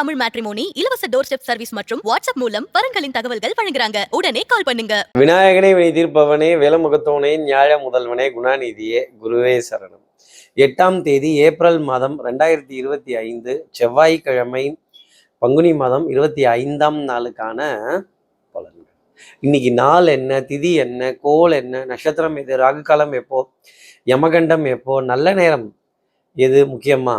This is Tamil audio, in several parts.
தமிழ் மேட்ரிமோனி இலவச டோர் ஸ்டெப் சர்வீஸ் மற்றும் வாட்ஸ்அப் மூலம் வரங்களின் தகவல்கள் வழங்குறாங்க. உடனே கால் பண்ணுங்க. விநாயகனே வினை தீர்ப்பவனே வேலமுகத்தோனே ஞாழ முதல்வனே குணாநிதியே குருவே சரணம். எட்டாம் தேதி ஏப்ரல் மாதம் ரெண்டாயிரத்தி இருபத்தி ஐந்து செவ்வாய்க்கிழமை பங்குனி மாதம் இருபத்தி ஐந்தாம் நாளுக்கான பலன்கள். இன்னைக்கு நாள் என்ன திதி என்ன கோல் என்ன நட்சத்திரம் எது ராகுகாலம் எப்போ யமகண்டம் எப்போ நல்ல நேரம் எது முக்கியமா?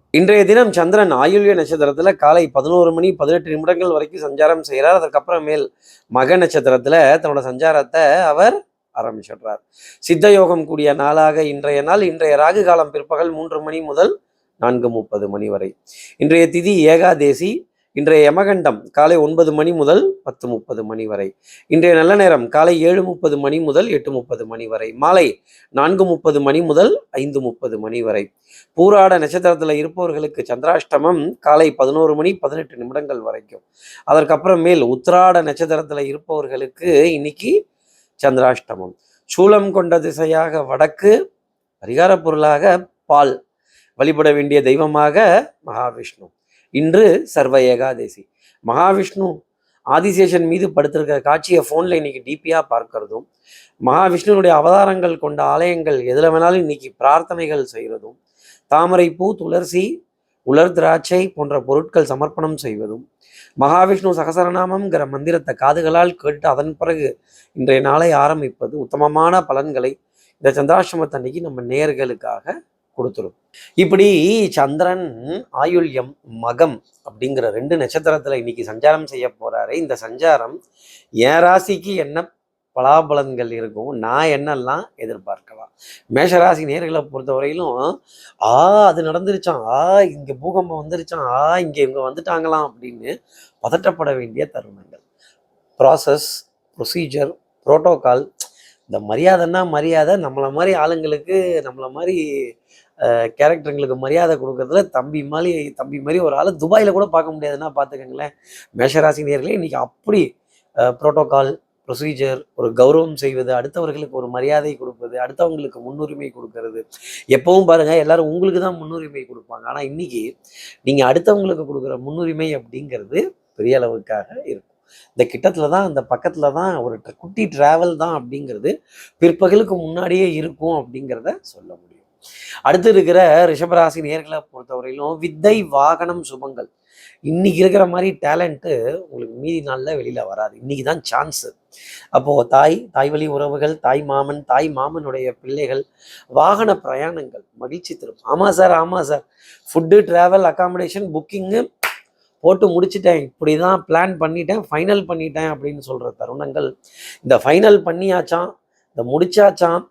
இன்றைய தினம் சந்திரன் ஆயுள்ய நட்சத்திரத்துல காலை பதினோரு மணி பதினெட்டு நிமிடங்கள் வரைக்கும் சஞ்சாரம் செய்கிறார். அதற்கப்புறமேல் மக நட்சத்திரத்துல தன்னோட சஞ்சாரத்தை அவர் ஆரம்பிச்சிடுறார். சித்த யோகம் கூடிய நாளாக இன்றைய நாள். இன்றைய ராகு காலம் பிற்பகல் மூன்று மணி முதல் நான்கு முப்பது மணி வரை. இன்றைய திதி ஏகாதேசி இன்றைய யமகண்டம் காலை ஒன்பது மணி முதல் பத்து முப்பது மணி வரை. இன்றைய நல்ல நேரம் காலை ஏழு முப்பது மணி முதல் எட்டு முப்பது மணி வரை. மாலை நான்கு முப்பது மணி முதல் ஐந்து முப்பது மணி வரை. பூராட நட்சத்திரத்தில் இருப்பவர்களுக்கு சந்திராஷ்டமம் காலை பதினோரு மணி பதினெட்டு நிமிடங்கள் வரைக்கும். அதற்கப்புறமேல் உத்திராட நட்சத்திரத்தில் இருப்பவர்களுக்கு இன்னைக்கு சந்திராஷ்டமம். சூலம் கொண்ட திசையாக வடக்கு பரிகார பொருளாக பால். வழிபட வேண்டிய தெய்வமாக மகாவிஷ்ணு. இன்று சர்வ ஏகாதேசி. மகாவிஷ்ணு ஆதிசேஷன் மீது படுத்திருக்கிற காட்சியை ஃபோனில் இன்னைக்கு டிபியாக பார்க்கறதும் மகாவிஷ்ணுனுடைய அவதாரங்கள் கொண்ட ஆலயங்கள் எதில் வேணாலும் இன்னைக்கு பிரார்த்தனைகள் செய்கிறதும் தாமரைப்பூ துளசி உலர் திராட்சை போன்ற பொருட்கள் சமர்ப்பணம் செய்வதும் மகாவிஷ்ணு சகசரநாமம்ங்கிற மந்திரத்தை காதுகளால் கேட்டு அதன் பிறகு இன்றைய நாளை ஆரம்பிப்பது உத்தமமான பலன்களை இந்த சந்திராசிரமத்தன்னைக்கு நம்ம நேர்களுக்காக கொடுத்துரும். இப்படி சந்திரன் ஆயுள்யம் மகம் அப்படிங்கிற ரெண்டு நட்சத்திரத்துல இன்னைக்கு சஞ்சாரம் செய்ய போறாரு. இந்த சஞ்சாரம் என் ராசிக்கு என்ன பலாபலன்கள் இருக்கும் நான் என்னெல்லாம் எதிர்பார்க்கலாம்? மேஷராசி நேர்களை பொறுத்தவரையிலும் ஆ அது நடந்துருச்சான் ஆ இங்க பூகம்பம் வந்துருச்சான் ஆ இங்க இவங்க வந்துட்டாங்களாம் அப்படின்னு பதட்டப்பட வேண்டிய தருணங்கள். ப்ராசஸ் ப்ரொசீஜர் புரோட்டோகால் இந்த மரியாதைன்னா மரியாதை நம்மளை மாதிரி ஆளுங்களுக்கு நம்மளை மாதிரி கேரக்டருங்களுக்கு மரியாதை கொடுக்கறதுல தம்பி மாதிரி தம்பி மாதிரி ஒரு ஆள் துபாயில் கூட பார்க்க முடியாதுன்னா பார்த்துக்கோங்களேன். மேஷராசி நேர்களே இன்னைக்கு அப்படி புரோட்டோகால் ப்ரொசீஜர் ஒரு கௌரவம் செய்வது அடுத்தவர்களுக்கு ஒரு மரியாதை கொடுப்பது அடுத்தவங்களுக்கு முன்னுரிமை கொடுக்கறது. எப்பவும் பாருங்கள் எல்லாரும் உங்களுக்கு தான் முன்னுரிமை கொடுப்பாங்க. ஆனால் இன்னைக்கு நீங்கள் அடுத்தவங்களுக்கு கொடுக்குற முன்னுரிமை அப்படிங்கிறது பெரிய அளவுக்காக இருக்கும் இந்த கிட்டத்துல தான் அந்த பக்கத்துல தான் ஒரு குட்டி டிராவல் தான் அப்படிங்கிறது பிற்பகலுக்கு முன்னாடியே இருக்கும் அப்படிங்கிறத சொல்ல முடியும். அடுத்து இருக்கிற ரிஷபராசி நேர்களை பொறுத்தவரையிலும் வித்தை வாகனம் சுபங்கள். இன்னைக்கு இருக்கிற மாதிரி டேலண்ட்டு உங்களுக்கு மீதி நாளில் வெளியில் வராது. இன்னைக்கு தான் சான்ஸு அப்போது தாய் தாய் வழி உறவுகள் தாய் மாமன் தாய் மாமனுடைய பிள்ளைகள் வாகன பிரயாணங்கள் மகிழ்ச்சி தரும். ஆமாம் சார் ஆமாம் sir food travel accommodation booking போட்டு முடிச்சிட்டேன். இப்படி தான் பிளான் பண்ணிட்டேன். ஃபைனல் பண்ணிட்டேன் அப்படின்னு சொல்கிற தருணங்கள். இந்த ஃபைனல் பண்ணியாச்சான் இந்த முடிச்சாச்சான்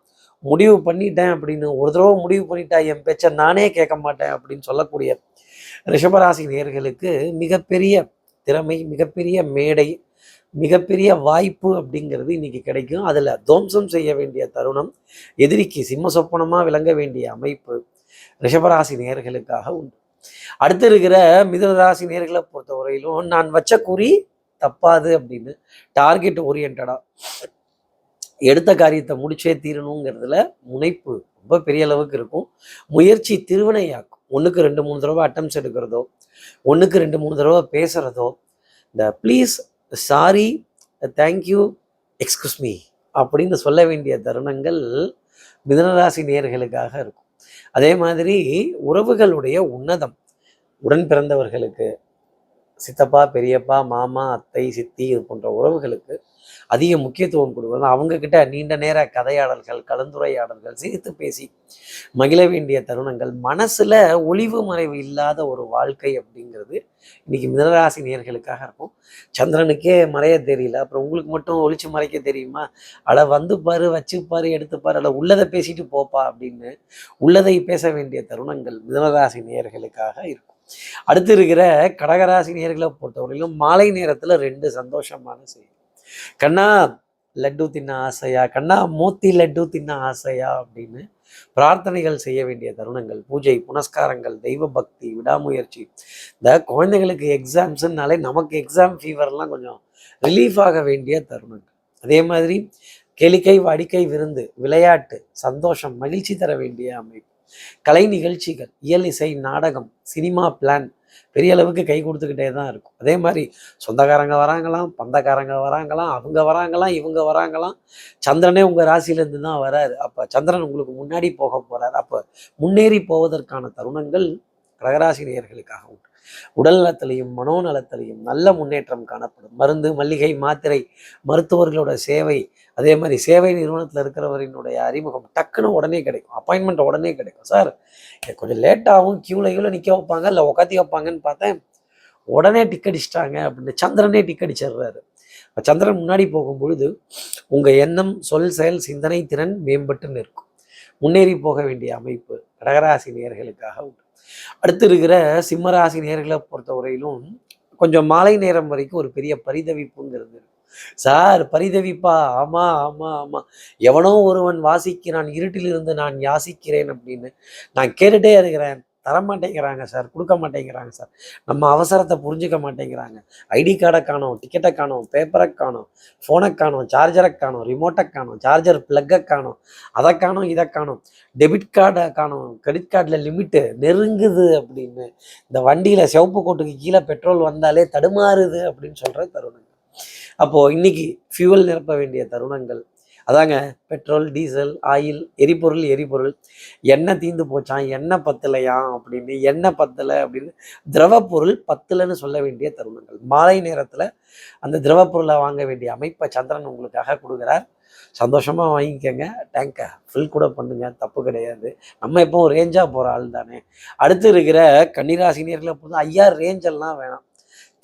முடிவு பண்ணிட்டேன் அப்படின்னு ஒரு தடவை முடிவு பண்ணிட்டா என் பேச்சை நானே கேட்க மாட்டேன் அப்படின்னு சொல்லக்கூடிய ரிஷபராசி நேர்களுக்கு மிகப்பெரிய திறமை மிகப்பெரிய மேடை மிகப்பெரிய வாய்ப்பு அப்படிங்கிறது இன்னைக்கு கிடைக்கும். அதில் துவம்சம் செய்ய வேண்டிய தருணம் எதிரிக்கு சிம்ம சொப்பனமாக விளங்க வேண்டிய அமைப்பு ரிஷபராசி நேர்களுக்காக உண்டு. அடுத்து இருக்கிற மிதுனராசி நேர்களை பொறுத்தவரையிலும் நான் வச்ச குறி தப்பாது அப்படின்னு டார்கெட் ஓரியன்டா எடுத்த காரியத்தை முடிச்சே தீரணுங்கிறதுல முனைப்பு ரொம்ப பெரிய அளவுக்கு இருக்கும். முயற்சி திருவினையாக்கும் ஒன்றுக்கு ரெண்டு மூணு தடவை அட்டம்ஸ் எடுக்கிறதோ ஒன்றுக்கு ரெண்டு மூணு தடவை பேசுகிறதோ இந்த please sorry thank you excuse me அப்படின்னு சொல்ல வேண்டிய தருணங்கள் மிதனராசி நேர்களுக்காக இருக்கும். அதே மாதிரி உறவுகளுடைய உன்னதம். உடன் பிறந்தவர்களுக்கு சித்தப்பா பெரியப்பா மாமா அத்தை சித்தி இது போன்ற உறவுகளுக்கு அதிக முக்கியத்துவம் கொடுக்கணும் அவங்கக்கிட்ட நீண்ட நேர கதையாடல்கள் கலந்துரையாடல்கள் சிரித்து பேசி மகிழ வேண்டிய தருணங்கள் மனசுல ஒளிவு மறைவு இல்லாத ஒரு வாழ்க்கை அப்படிங்கிறது இன்னைக்கு மிதனராசி நேர்களுக்காக இருக்கும். சந்திரனுக்கே மறைய தெரியல. அப்புறம் உங்களுக்கு மட்டும் ஒளிச்சு மறைக்க தெரியுமா? அட வந்து பாரு வச்சு பாரு எடுத்து பாரு அட உள்ளதை பேசிட்டு போப்பா அப்படின்னு உள்ளதை பேச வேண்டிய தருணங்கள் மிதனராசி நேர்களுக்காக இருக்கும். அடுத்து இருக்கிற கடகராசி நேர்களை பொறுத்தவரையிலும் மாலை நேரத்துல ரெண்டு சந்தோஷமான செய்தி. கண்ணா லட்டு தின்ன ஆசையா? கண்ணா மூத்தி லட்டு தின்ன ஆசையா? அப்படின்னு பிரார்த்தனைகள் செய்ய வேண்டிய தருணங்கள் பூஜை புனஸ்காரங்கள் தெய்வ பக்தி விடாமுயற்சி. இந்த குழந்தைங்களுக்கு எக்ஸாம்ஸ்னாலே நமக்கு எக்ஸாம் ஃபீவர்லாம் கொஞ்சம் ரிலீஃப் ஆக வேண்டிய தருணங்கள். அதே மாதிரி கேளிக்கை வாடிக்கை விருந்து விளையாட்டு சந்தோஷம் மகிழ்ச்சி தர வேண்டிய அமைப்பு. கலை நிகழ்ச்சிகள் இயல் இசை நாடகம் சினிமா பிளான் பெரிய அளவுக்கு கை கொடுத்துக்கிட்டே தான் இருக்கும். அதே மாதிரி சொந்தக்காரங்க வராங்களாம் பந்தக்காரங்க வராங்களாம் அவங்க வராங்களாம் இவங்க வராங்களாம். சந்திரனே உங்கள் ராசியிலேருந்து தான் வராரு. அப்போ சந்திரன் உங்களுக்கு முன்னாடி போக போகிறார் அப்போ முன்னேறி போவதற்கான தருணங்கள் கடகராசி நேயர்களுக்காக உண்டு. உடல் நலத்திலையும் மனோநலத்திலையும் நல்ல முன்னேற்றம் காணப்படும். மருந்து மல்லிகை மாத்திரை மருத்துவர்களோட சேவை அதே மாதிரி சேவை நிறுவனத்தில் இருக்கிறவரினுடைய அறிமுகம் டக்குன்னு உடனே கிடைக்கும். அப்பாயின்மெண்ட் உடனே கிடைக்கும். சார் கொஞ்சம் கொஞ்சம் லேட்டாகும் கியூலையில் நிற்க வைப்பாங்க. இல்லை உக்காத்தி வைப்பாங்கன்னு பார்த்தேன். உடனே டிக்கடிச்சிட்டாங்க அப்படின்னு சந்திரனே டிக்கடிச்சிடுறாரு சந்திரன் முன்னாடி போகும் பொழுது உங்கள் எண்ணம் சொல் செயல் சிந்தனை திறன் மேம்பட்டு நிற்கும். முன்னேறி போக வேண்டிய அமைப்பு கடகராசி நேர்களுக்காக உண்டு. அடுத்து இருக்கிற சிம்மராசி நேர்களை பொறுத்தவரையிலும் கொஞ்சம் மாலை நேரம் வரைக்கும் ஒரு பெரிய பரிதவிப்புங்கிறது. சார் பரிதவிப்பா? ஆமா ஆமா ஆமா. எவனோ ஒருவன் வாசிக்கிறான் இருட்டிலிருந்து நான் யாசிக்கிறேன் அப்படின்னு நான் கேட்டுட்டே இருக்கிறேன். தர மாட்டேங்கிறாங்க சார் கொடுக்க மாட்டேங்கிறாங்க சார். நம்ம அவசரத்தை புரிஞ்சுக்க மாட்டேங்கிறாங்க. ஐடி கார்டை காணோம் டிக்கெட்டை காணோம் பேப்பரை காணோம் ஃபோனை காணோம் சார்ஜரை காணோம் ரிமோட்டை காணோம் சார்ஜர் ப்ளக்கை காணோம் அதை காணும் இதை காணும். டெபிட் கார்டை காணும் கிரெடிட் கார்டில் லிமிட்டு நெருங்குது அப்படின்னு. இந்த வண்டியில் சிவப்பு கோட்டுக்கு கீழே பெட்ரோல் வந்தாலே தடுமாறுது அப்படின்னு சொல்கிற தருணங்கள். அப்போது இன்னைக்கு ஃபியூவல் நிரப்ப வேண்டிய தருணங்கள் அதாங்க பெட்ரோல் டீசல் ஆயில் எரிபொருள் எரிபொருள். எண்ணெய் தீந்து போச்சான் எண்ணெய் பத்தலையாம் அப்படின்னு எண்ணெய் பத்தலை அப்படின்னு திரவப்பொருள் பத்தலைன்னு சொல்ல வேண்டிய தருணங்கள். மாலை நேரத்தில் அந்த திரவப்பொருளை வாங்க வேண்டிய அமைப்பை சந்திரன் உங்களுக்காக கொடுக்குறார். சந்தோஷமாக வாங்கிக்கோங்க. டேங்கை ஃபில் கூட பண்ணுங்க தப்பு கிடையாது. நம்ம எப்போ ரேஞ்சாக போகிற ஆள் தானே அடுத்து இருக்கிற கன்னிராசினியர்களை பொறுத்து ஐயா ரேஞ்செல்லாம் வேணாம்.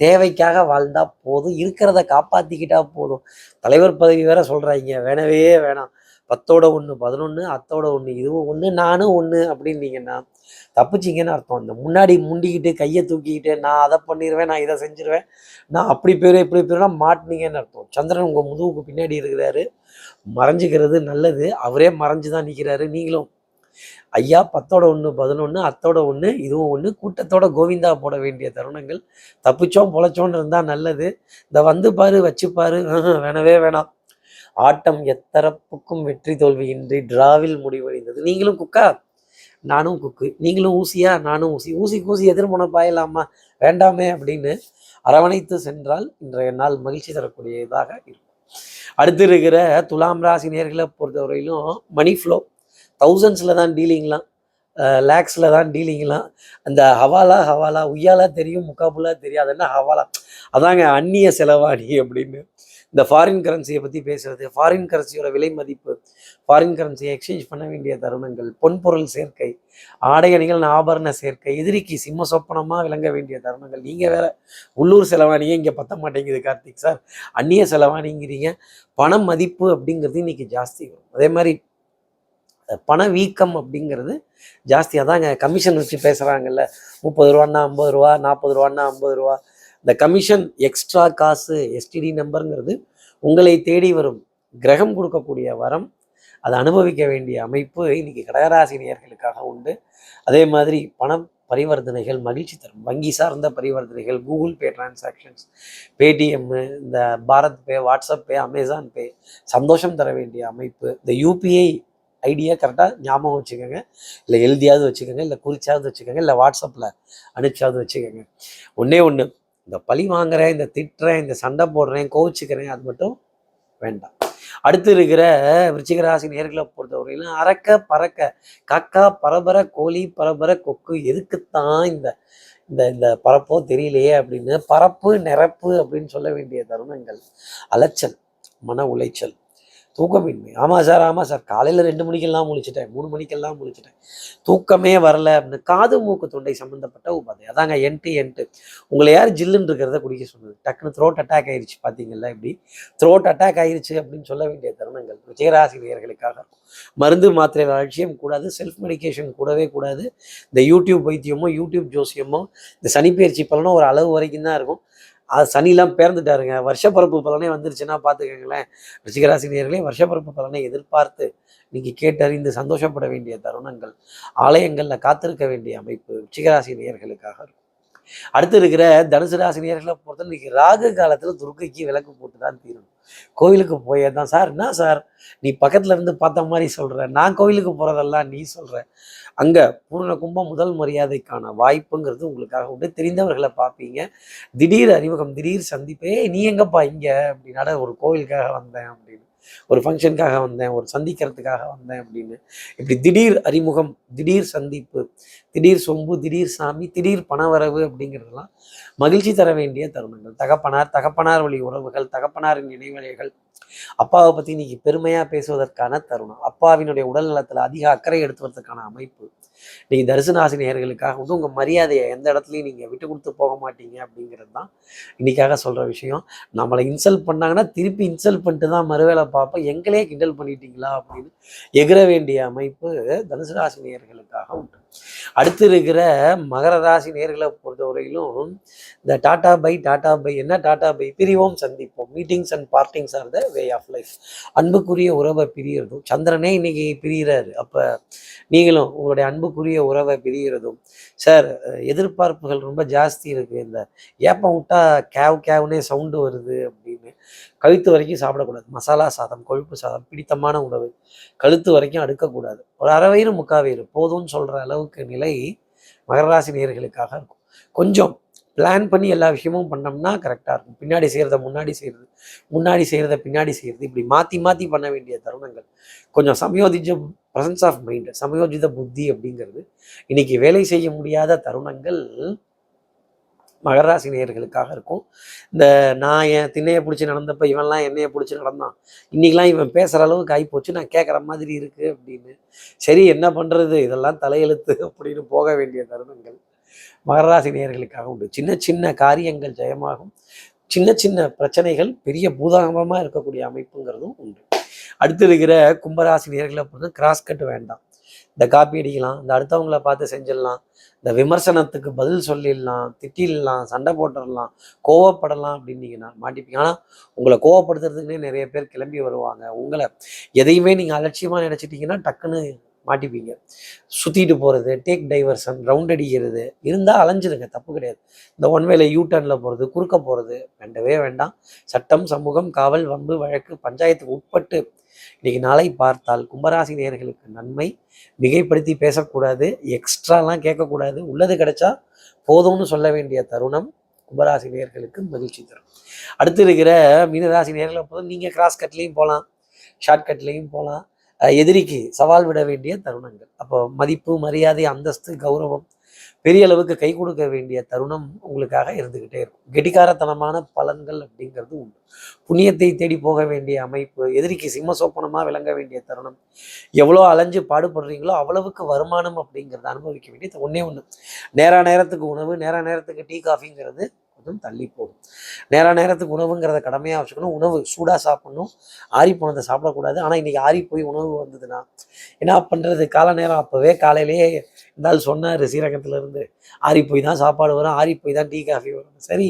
தேவைக்காக வாழ்ந்தா போதும் இருக்கிறத காப்பாற்றிக்கிட்டா போதும். தலைவர் பதவி வேற சொல்கிறாங்க வேணவே வேணாம். பத்தோட ஒன்று பதினொன்று அத்தோட ஒன்று இதுவும் ஒன்று நானும் ஒன்று அப்படின்னீங்கன்னா தப்பிச்சிங்கன்னு அர்த்தம். இந்த முன்னாடி முண்டிக்கிட்டு கையை தூக்கிக்கிட்டு நான் அதை பண்ணிடுவேன் நான் இதை செஞ்சிருவேன் நான் அப்படி பேரு இப்படி போயிடுவேன் மாட்டினீங்கன்னு அர்த்தம். சந்திரன் உங்கள் முதுகுக்கு பின்னாடி இருக்கிறாரு. மறைஞ்சிக்கிறது நல்லது. அவரே மறைஞ்சு தான் நிற்கிறாரு நீங்களும் ஐயா பத்தோட ஒன்று பதினொன்று அத்தோட ஒன்று இதுவும் ஒன்று கூட்டத்தோட கோவிந்தா போட வேண்டிய தருணங்கள். தப்பிச்சோம் பொழைச்சோன்னு இருந்தால் நல்லது. இந்த வந்து பாரு வச்சு பாரு. வேணவே வேணாம். ஆட்டம் எத்தரப்புக்கும் வெற்றி தோல்வியின்றி டிராவில் முடிவடைந்தது. நீங்களும் குக்கா. நானும் குக்கு. நீங்களும் ஊசியா? நானும் ஊசி. ஊசி கூசி எதிர்முனை பாயலாமா வேண்டாமே அப்படின்னு அரவணைத்து சென்றால் இன்றைய நாள் மகிழ்ச்சி தரக்கூடியதாக இருக்கும். அடுத்து இருக்கிற துலாம் ராசி நேர்களை பொறுத்தவரையிலும் மணி ஃப்ளோ தௌசண்ட்ஸில் தான் டீலிங்லாம் லேக்ஸில் தான் டீலிங்லாம். அந்த ஹவாலா ஹவாலா உய்யாலா தெரியும் முக்காபுலா தெரியாது என்ன ஹவாலா? அதாங்க அந்நிய செலவாணி அப்படின்னு. இந்த ஃபாரின் கரன்சியை பற்றி பேசுகிறது ஃபாரின் கரன்சியோட விலை மதிப்பு ஃபாரின் கரன்சியை எக்ஸ்சேஞ்ச் பண்ண வேண்டிய தருணங்கள் பொன்பொருள் சேர்க்கை ஆடை அணிகள் ஆபரண சேர்க்கை எதிரிக்கு சிம்ம சொப்பனமாக விளங்க வேண்டிய தருணங்கள். நீங்கள் வேற உள்ளூர் செலவாணியே இங்கே பத்த மாட்டேங்குது கார்த்திக் சார். அந்நிய செலவாணிங்கிறீங்க. பண மதிப்பு அப்படிங்கிறது இன்னைக்கு ஜாஸ்தி வரும். அதே மாதிரி பணவீக்கம் பண வீக்கம் அப்படிங்கிறது ஜாஸ்தியாக தாங்க கமிஷன் வச்சு பேசுகிறாங்கல்ல முப்பது ரூபான்னா ஐம்பது ரூபா நாற்பது ரூபான்னா ஐம்பது ரூபா. இந்த கமிஷன் எக்ஸ்ட்ரா காசு எஸ்டிடி நம்பருங்கிறது உங்களை தேடி வரும். கிரகம் கொடுக்கக்கூடிய வரம் அதை அனுபவிக்க வேண்டிய அமைப்பு இன்னைக்கு கடகராசி நேர்களுக்காக உண்டு. அதே மாதிரி பணம் பரிவர்த்தனைகள் மகிழ்ச்சி தரும். வங்கி சார்ந்த பரிவர்த்தனைகள் கூகுள் பே டிரான்சாக்ஷன்ஸ் பேடிஎம் இந்த Bharat pay WhatsApp pay Amazon pay சந்தோஷம் தர வேண்டிய அமைப்பு. இந்த யூபிஐ ஐடியா கரெக்டாக ஞாபகம் வச்சுக்கோங்க. இல்லை எழுதியாவது வச்சுக்கோங்க இல்லை குறிச்சாவது வச்சுக்கோங்க இல்லை வாட்ஸ்அப்பில் அனுப்பிச்சாவது வச்சுக்கோங்க. ஒன்றே ஒன்று இந்த பழி வாங்குறேன் இந்த திட்டுறேன் இந்த சண்டை போடுறேன் கோவிச்சுக்கிறேன் அது மட்டும் வேண்டாம். அடுத்து இருக்கிற விருச்சிக ராசி நேர்களை பொறுத்தவரையிலும் அறக்க பறக்க காக்கா பரபர கோழி பரபர கொக்கு எதுக்குத்தான் இந்த இந்த இந்த பரப்போ தெரியலையே அப்படின்னு பரப்பு நிரப்பு அப்படின்னு சொல்ல வேண்டிய தருணங்கள். அலைச்சல் மன உளைச்சல். தூக்கமின்மை. ஆமாம் சார் ஆமாம் சார். காலையில் ரெண்டு மணிக்கெல்லாம் முழிச்சிட்டேன். மூணு மணிக்கெல்லாம் முழிச்சிட்டேன். தூக்கமே வரல அப்படின்னு காது மூக்கு தொண்டை சம்மந்தப்பட்ட உபாதை. அதாங்க என்ட்டு என்ட்டு உங்களை யார் ஜில்லுன்னு இருக்கிறத குடிக்க சொன்னது டக்குன்னு த்ரோட் அட்டாக் ஆயிடுச்சு பார்த்தீங்களா இப்படி? த்ரோட் அட்டாக் ஆயிடுச்சு அப்படின்னு சொல்ல வேண்டிய தருணங்கள். விஜயராசிரியர்களுக்காக இருக்கும் மருந்து மாத்திரை அலட்சியம் கூடாது செல்ஃப் மெடிகேஷன் கூடவே கூடாது. இந்த யூடியூப் வைத்தியமோ யூடியூப் ஜோசியமோ இந்த சனிப்பயிற்சி பலனும் ஒரு அளவு வரைக்கும் தான் இருக்கும். அது சனிலாம் பேர்ந்துட்டாருங்க வருஷப்பரப்பு பலனே வந்துருச்சுன்னா பார்த்துக்கங்களேன். ரிச்சிகராசினியர்களே வருஷப்பரப்பு பலனை எதிர்பார்த்து நீங்க கேட்டறிந்து சந்தோஷப்பட வேண்டிய தருணங்கள் ஆலயங்கள்ல காத்திருக்க வேண்டிய அமைப்பு ரிச்சிகராசினியர்களுக்காக இருக்கும். அடுத்து இருக்கிற தனுசு ராசினியர்களை பொறுத்த இன்னைக்கு ராகு காலத்துல துர்க்கைக்கு விளக்கு போட்டு தான் தீரணும். கோயிலுக்கு போயே தான் சார். என்ன சார்? நீ பக்கத்துல இருந்து பார்த்த மாதிரி சொல்ற. நான் கோயிலுக்கு போறதெல்லாம் நீ சொல்ற. அங்க பூர்ண கும்பம் முதல் மரியாதைக்கான வாய்ப்புங்கிறது உங்களுக்காக உண்டு. தெரிந்தவர்களை பார்ப்பீங்க. திடீர் அறிமுகம் திடீர் சந்திப்பே நீ எங்கப்பா இங்க? அப்படின்னாட ஒரு கோயிலுக்காக வந்தேன் அப்படின்னு. ஒரு ஃபங்க்ஷனுக்காக வந்தேன் ஒரு சந்திக்கிறதுக்காக வந்தேன் அப்படின்னு. இப்படி திடீர் அறிமுகம் திடீர் சந்திப்பு திடீர் சொம்பு திடீர் சாமி திடீர் பணவரவு அப்படிங்கிறதெல்லாம் மகிழ்ச்சி தர வேண்டிய தருணங்கள். தகப்பனார் தகப்பனார் வழி உறவுகள் தகப்பனாரின் நினைவலைகள் அப்பாவை பற்றி இன்னைக்கு பெருமையாக பேசுவதற்கான தருணம் அப்பாவினுடைய உடல் நலத்தில் அதிக அக்கறை எடுத்துவதற்கான அமைப்பு நீங்கள் தரிசனாசி ஆசிரியர்களுக்காக வந்து உங்கள் மரியாதையை எந்த இடத்துலையும் நீங்கள் விட்டு கொடுத்து போக மாட்டீங்க அப்படிங்கிறது தான் இன்னைக்காக சொல்கிற விஷயம். நம்மளை இன்சல்ட் பண்ணாங்கன்னா திருப்பி இன்சல்ட் பண்ணிட்டு தான் மறுவேளை பார்ப்போம். எங்களே கிண்டல் பண்ணிட்டீங்களா அப்படின்னு எகிற வேண்டிய அமைப்பு தனுசு ராசி உண்டு. அடுத்து இருக்கிற மகர ராசி நேர்களை பொறுத்தவரையிலும் இந்த டாடா பை டாடா பை என்ன டாடா பை? பிரிவோம் சந்திப்போம். Meetings and partings are the way of life அன்புக்குரிய உறவை பிரியறதும் சந்திரனே இன்னைக்கு பிரிகிறாரு அப்போ நீங்களும் உங்களுடைய அன்புக்குரிய உறவை பிரிகிறதும் சார் எதிர்பார்ப்புகள் ரொம்ப ஜாஸ்தி இருக்குது இந்த ஏப்பம் விட்டா கேவ் கேவ்னே சவுண்டு வருது அப்படின்னு. கழுத்து வரைக்கும் சாப்பிடக்கூடாது. மசாலா சாதம் கொழுப்பு சாதம் பிடித்தமான உணவு. கழுத்து வரைக்கும் அடுக்கக்கூடாது. ஒரு அரை வயிறு முக்கால் வயிறு. போதும்னு சொல்கிற அளவுக்கு நிலை மகராசி நேர்களுக்காக இருக்கும். கொஞ்சம் பிளான் பண்ணி எல்லா விஷயமும் பண்ணோம்னா கரெக்டாக இருக்கும். பின்னாடி செய்கிறத முன்னாடி செய்கிறது முன்னாடி செய்கிறத பின்னாடி செய்கிறது இப்படி மாற்றி மாற்றி பண்ண வேண்டிய தருணங்கள். கொஞ்சம் சமயோதிஜ பிரசன்ஸ் ஆஃப் மைண்ட் சமயோஜித புத்தி அப்படிங்கிறது. இன்னைக்கு வேலை செய்ய முடியாத தருணங்கள் மகராசி நேயர்களுக்காக இருக்கும். இந்த நான் என் திண்ணையை பிடிச்சி நடந்தப்ப இவன்லாம் என்னையை பிடிச்சி நடந்தான். இன்னைக்கெல்லாம் இவன் பேசுகிற அளவுக்கு ஆகிப்போச்சு நான் கேட்குற மாதிரி இருக்குது அப்படின்னு. சரி என்ன பண்ணுறது இதெல்லாம் தலையெழுத்து அப்படின்னு போக வேண்டிய தருணங்கள் மகராசி நேயர்களுக்காக உண்டு. சின்ன சின்ன காரியங்கள் ஜெயமாகும். சின்ன சின்ன பிரச்சனைகள் பெரிய பூதாகமமாக இருக்கக்கூடிய அமைப்புங்கிறதும் உண்டு. அடுத்து இருக்கிற கும்பராசி நேர்களை பொறுத்து கிராஸ் கட் வேண்டாம். இந்த காப்பி அடிக்கலாம் இந்த அடுத்தவங்கள பார்த்து செஞ்சிடலாம் இந்த விமர்சனத்துக்கு பதில் சொல்லிடலாம் திட்டிடலாம் சண்டை போட்டுடலாம் கோவப்படலாம் அப்படின்னீங்கன்னா மாட்டிப்பீங்க. ஆனால் உங்களை கோவப்படுத்துறதுக்குன்னே நிறைய பேர் கிளம்பி வருவாங்க. உங்களை எதையுமே நீங்கள் அலட்சியமாக நினச்சிட்டிங்கன்னா டக்குன்னு மாட்டிப்பீங்க. சுற்றிட்டு போகிறது டேக் டைவர்சன் ரவுண்ட் அடிக்கிறது இருந்தால் அலைஞ்சிருங்க தப்பு கிடையாது. இந்த ஒன் வேல யூ டர்னில் போகிறது குறுக்க போகிறது வேண்டவே வேண்டாம். சட்டம் சமூகம் காவல் வம்பு வழக்கு பஞ்சாயத்துக்கு உட்பட்டு இன்னைக்கு நாளை பார்த்தால் கும்பராசி நேர்களுக்கு நன்மை. மிகைப்படுத்தி பேசக்கூடாது எக்ஸ்ட்ராலாம் கேட்கக்கூடாது. உள்ளது கிடைச்சா போதும்னு சொல்ல வேண்டிய தருணம் கும்பராசி நேர்களுக்கு மகிழ்ச்சி தரும். அடுத்து இருக்கிற மீனராசி நேர்களை போதும் நீங்கள் கிராஸ் கட்லேயும் போகலாம் ஷார்ட் கட்லேயும் போகலாம் எதிரிக்கு சவால் விட வேண்டிய தருணங்கள். அப்போ மதிப்பு மரியாதை அந்தஸ்து கௌரவம் பெரிய அளவுக்கு கை கொடுக்க வேண்டிய தருணம் உங்களுக்காக இருந்துக்கிட்டே இருக்கும். கெட்டிக்காரத்தனமான பலன்கள் அப்படிங்கிறது உண்டு. புண்ணியத்தை தேடி போக வேண்டிய அமைப்பு எதிரிக்கு சிம்ம சோப்பனமாக விளங்க வேண்டிய தருணம் எவ்வளோ அலைஞ்சு பாடுபடுறீங்களோ அவ்வளவுக்கு வருமானம் அப்படிங்கிறத அனுபவிக்க வேண்டியது ஒன்றே ஒன்று நேரா நேரத்துக்கு உணவு நேரா நேரத்துக்கு டீ காஃபிங்கிறது கொஞ்சம் தள்ளி போகும். நேர நேரத்துக்கு உணவுங்கிறத கடமையாக வச்சுக்கணும். உணவு சூடாக சாப்பிடணும். ஆறி போனதை சாப்பிடக்கூடாது. ஆனால் இன்றைக்கி ஆறி போய் உணவு வந்ததுன்னா என்ன பண்ணுறது கால நேரம் அப்போவே காலையிலேயே இருந்தாலும் சொன்னார் ஸ்ரீரங்கத்துலேருந்து ஆறி போய் தான் சாப்பாடு வரும். ஆறி போய் தான் டீ காஃபி வரும். சரி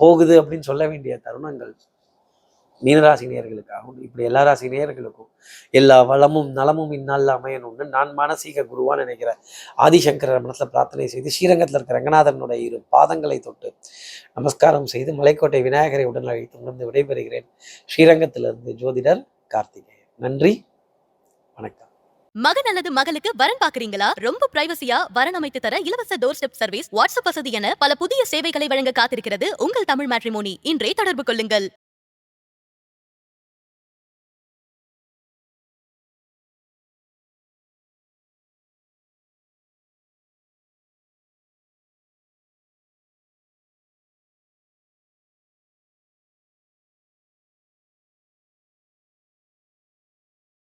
போகுது அப்படின்னு சொல்ல வேண்டிய தருணங்கள். மீனராசி நேர்களுக்காகவும் இப்படி எல்லா ராசி நேர்களுக்கும் எல்லா வளமும் நலமும் இந்நாளில் அமையணும்னு நான் மானசீக குருவான்னு நினைக்கிற ஆதிசங்கர மனசில் பிரார்த்தனை செய்து ஸ்ரீரங்கத்தில் இருக்கிற ரங்கநாதனுடைய இரு பாதங்களை தொட்டு நமஸ்காரம் செய்து மலைக்கோட்டை விநாயகரை உடல் அழைத்து உணர்ந்து விடைபெறுகிறேன். ஸ்ரீரங்கத்திலிருந்து ஜோதிடர் கார்த்திகேயன். நன்றி வணக்கம். மகன் அல்லது மகளுக்கு வரன் பாக்குறீங்களா ரொம்ப பிரைவசியா வரன் அமைத்து தர இலவச டோர் ஸ்டெப் சர்வீஸ் வாட்ஸ்அப் வசதி என பல புதிய சேவைகளை வழங்க காத்திருக்கிறது உங்கள் தமிழ் மேட்ரிமோனி இன்றே தொடர்பு கொள்ளுங்கள்.